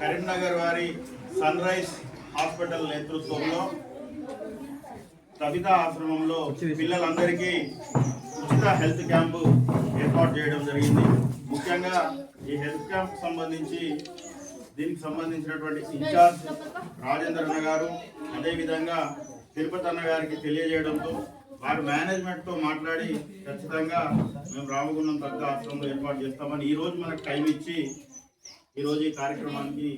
కరీంనగర్ వారి sun rise hospital నేతృత్వంలో కవిత ఆశ్రమంలో పిల్లలందరికీ ఉచిత హెల్త్ క్యాంపు ఏర్పాటు చేయడం జరిగింది. ముఖ్యంగా ఈ హెల్త్ క్యాంప్ సంబంధించి దీనికి సంబంధించినటువంటి ఇన్ఛార్జ్ రాజేంద్ర అన్న గారు అదేవిధంగా తిరుపతి అన్న గారికి తెలియజేయడంతో వారి మేనేజ్మెంట్తో మాట్లాడి ఖచ్చితంగా మేము రామగుండం తగ్గ ఆశ్రమంలో ఏర్పాటు చేస్తామని ఈరోజు మనకు టైం ఇచ్చి ఈరోజు ఈ కార్యక్రమానికి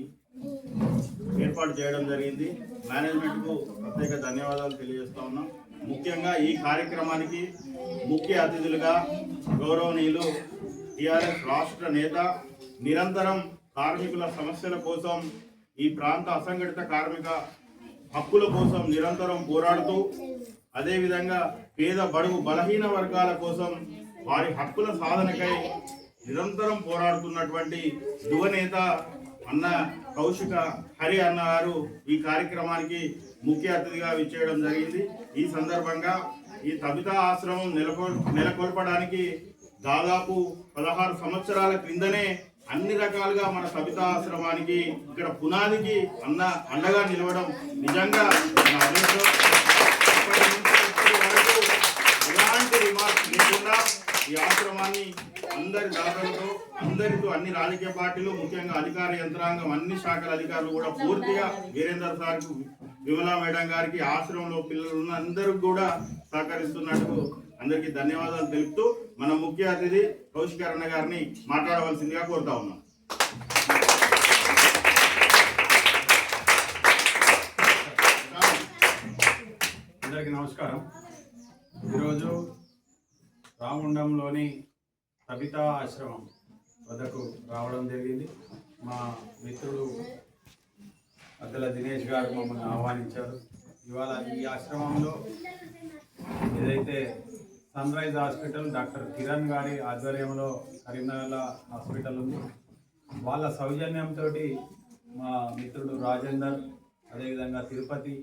ఏర్పాటు చేయడం జరిగింది. మేనేజ్మెంట్కు ప్రత్యేక ధన్యవాదాలు తెలియజేస్తా ఉన్నాం. ముఖ్యంగా ఈ కార్యక్రమానికి ముఖ్య అతిథులుగా గౌరవనీయులు టిఆర్ఎస్ రాష్ట్ర నేత నిరంతరం కార్మికుల సమస్యల కోసం ఈ ప్రాంత అసంఘటిత కార్మిక హక్కుల కోసం నిరంతరం పోరాడుతూ అదేవిధంగా పేద బడుగు బలహీన వర్గాల కోసం వారి హక్కుల సాధనకై నిరంతరం పోరాడుతున్నటువంటి యువనేత అన్న కౌశిక హరి అన్న గారు ఈ కార్యక్రమానికి ముఖ్య అతిథిగా విచ్చేయడం జరిగింది. ఈ సందర్భంగా ఈ తబితా ఆశ్రమం నెలకొ నెలకొల్పడానికి దాదాపు పదహారు సంవత్సరాల క్రిందనే అన్ని రకాలుగా మన సబితా ఆశ్రమానికి ఇక్కడ పునాదికి అన్న అండగా నిలవడం నిజంగా వరకు ఎలాంటి రిమార్క్స్ ఈ ఆశ్రమాన్ని అందరి దాతలతో అందరితో అన్ని రాజకీయ పార్టీలు ముఖ్యంగా అధికార యంత్రాంగం అన్ని శాఖల అధికారులు కూడా పూర్తిగా వీరేందర్ సార్కు విమలా మేడం గారికి ఆశ్రమంలో పిల్లలు ఉన్న అందరికి కూడా సహకరిస్తున్నట్టు అందరికీ ధన్యవాదాలు తెలుపుతూ మన ముఖ్య అతిథి కౌశికరణ గారిని మాట్లాడవలసిందిగా కోరుతా ఉన్నాం. అందరికీ నమస్కారం. ఈరోజు రామగుండంలోని సబితా ఆశ్రమం వద్దకు రావడం జరిగింది. మా మిత్రుడు అద్దల దినేష్ గారు మమ్మల్ని ఆహ్వానించారు. ఇవాళ ఈ ఆశ్రమంలో ఏదైతే sun rise hospital doctor Kiran గారి ఆధ్వర్యంలో కరీంనగర్ల హాస్పిటల్ ఉంది. వాళ్ళ సౌజన్యంతో మా మిత్రుడు రాజేందర్ అదేవిధంగా తిరుపతి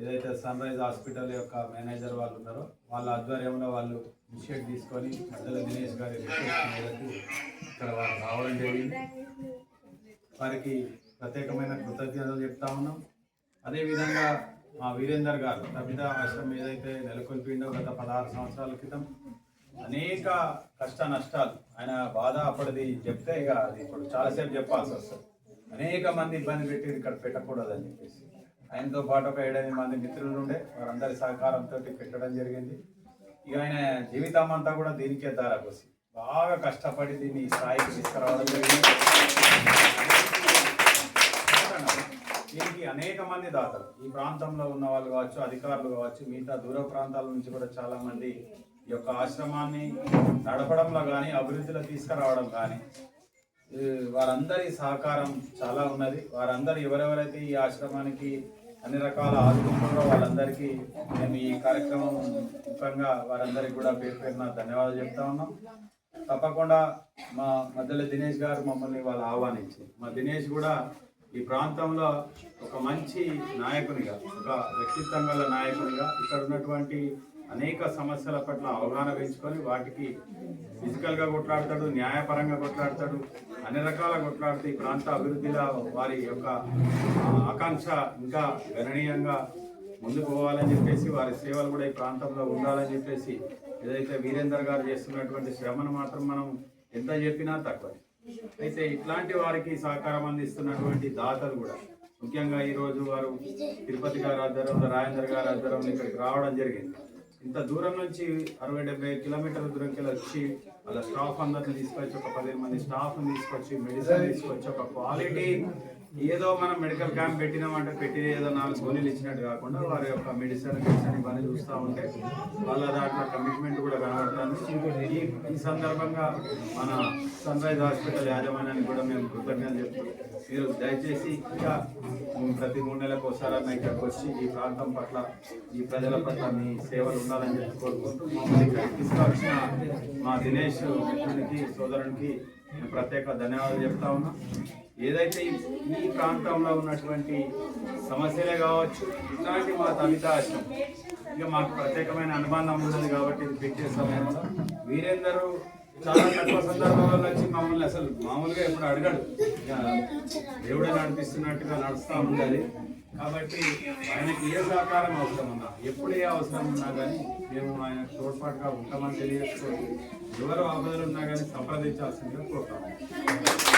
ఏదైతే సన్ రైజ్ హాస్పిటల్ యొక్క మేనేజర్ వాళ్ళు ఉన్నారో వాళ్ళ ఆధ్వర్యంలో వాళ్ళు ఇనిషియేట్ తీసుకొని మధ్యలో దినేష్ గారి రిక్వెస్ట్ మేరకు ఇక్కడ వారు రావడం జరిగింది. వారికి ప్రత్యేకమైన కృతజ్ఞతలు చెప్తా ఉన్నాం. అదేవిధంగా మా వీరేందర్ గారు కవిత ఆశ్రమం ఏదైతే నెలకొల్పిండో గత పదహారు సంవత్సరాల క్రితం అనేక కష్ట నష్టాలు ఆయన బాధ అప్పటిది చెప్తే ఇక అది ఇప్పుడు చాలాసేపు చెప్పాల్సి వస్తుంది. అనేక మంది ఇబ్బంది పెట్టి ఇక్కడ పెట్టకూడదని చెప్పేసి. ఆయనతో పాటు ఒక ఏడెనిమిది మంది మిత్రులు ఉండే వారందరి సహకారంతో పెట్టడం జరిగింది. ఇక ఆయన జీవితం అంతా కూడా దీనికే దారాకోసి బాగా కష్టపడి దీన్ని ఈ స్థాయికి తీసుకురావడం జరిగింది. దీనికి అనేక మంది దాతలు ఈ ప్రాంతంలో ఉన్న వాళ్ళు కావచ్చు అధికారులు కావచ్చు మిగతా దూర ప్రాంతాల నుంచి కూడా చాలా మంది ఈ యొక్క ఆశ్రమాన్ని నడపడంలో కానీ అభివృద్ధిలో తీసుకురావడం కానీ వారందరి సహకారం చాలా ఉన్నది. వారందరూ ఎవరెవరైతే ఈ ఆశ్రమానికి అన్ని రకాల ఆధునికంగా వాళ్ళందరికీ మేము ఈ కార్యక్రమం ముఖ్యంగా వారందరికీ కూడా పేరు పేరున ధన్యవాదాలు చెప్తా ఉన్నాం. తప్పకుండా మా మధ్యలో దినేష్ గారు మమ్మల్ని వాళ్ళు ఆహ్వానించి మా దినేష్ కూడా ఈ ప్రాంతంలో ఒక మంచి నాయకునిగా ఒక వ్యక్తిత్వం గల నాయకునిగా ఇక్కడ ఉన్నటువంటి అనేక సమస్యల పట్ల అవగాహన పెంచుకొని వాటికి ఫిజికల్గా కొట్లాడతాడు న్యాయపరంగా కొట్లాడతాడు అన్ని రకాల కొట్లాడుతూ ఈ ప్రాంత అభివృద్ధిలో వారి యొక్క ఆకాంక్ష ఇంకా గణనీయంగా ముందుకు పోవాలని చెప్పేసి వారి సేవలు కూడా ఈ ప్రాంతంలో ఉండాలని చెప్పేసి ఏదైతే వీరేందర్ గారు చేస్తున్నటువంటి శ్రమను మాత్రం మనం ఎంత చెప్పినా తక్కువ. అయితే ఇట్లాంటి వారికి సహకారం అందిస్తున్నటువంటి దాతలు కూడా ముఖ్యంగా ఈ రోజు వారు తిరుపతి గారి ఆధ్వర్యంలో రాజేందర్ గారి ఆధ్వర్యంలో ఇక్కడికి రావడం జరిగింది. ఇంత దూరం నుంచి అరవై డెబ్బై కిలోమీటర్ల దూరంకి వచ్చి వాళ్ళ స్టాఫ్ అందరిని తీసుకొచ్చి ఒక పదిహేను మంది స్టాఫ్ని తీసుకొచ్చి మెడిసిన్ తీసుకొచ్చి ఒక క్వాలిటీ ఏదో మనం మెడికల్ క్యాంప్ పెట్టినామంటే పెట్టి ఏదో నాలుగు గోళీలు ఇచ్చినట్టు కాకుండా వారి యొక్క మెడిసిన్ మెడిసిన్ ఇవన్నీ చూస్తూ ఉంటే వాళ్ళ దాంట్లో కమిట్మెంట్ కూడా కనబడుతుంది. ఈ ఈ సందర్భంగా మన సన్ రైజ్ హాస్పిటల్ యాజమాన్యానికి కూడా మేము కృతజ్ఞతలు చెప్తున్నాం. మీరు దయచేసి ఇంకా ప్రతి మూడు నెలలకు ఒకసారి ఇక్కడికి వచ్చి ఈ ప్రాంతం పట్ల ఈ ప్రజల పట్ల మీ సేవలు ఉండాలని చెప్పి కోరుకుంటూ మమ్మల్ని ఇక్కడికి తీసుకొచ్చిన మా దినేష్ మిత్రునికి సోదరునికి నేను ప్రత్యేక ధన్యవాదాలు చెప్తా ఉన్నా. ఏదైతే ఈ ప్రాంతంలో ఉన్నటువంటి సమస్యలే కావచ్చు ఇట్లాంటి మా తమిత ఆశ్రమం ఇక మాకు ప్రత్యేకమైన అనుబంధం ఉన్నది కాబట్టి ఇది పెట్టే సమయంలో వీరేందరూ చాలా తక్కువ సందర్భాలలో వచ్చి మమ్మల్ని అసలు మామూలుగా ఎప్పుడు అడగడు ఇక దేవుడే నడిపిస్తున్నట్టుగా నడుస్తూ ఉండాలి. కాబట్టి ఆయనకి ఏ సహకారం అవసరం ఉన్నా ఎప్పుడు ఏ అవసరం ఉన్నా కానీ మేము ఆయన తోడ్పాటుగా ఉంటామని తెలియజేసుకోండి ఎవరు ఆపదలు ఉన్నా కానీ సంప్రదించాల్సిందిగా కోరుతాము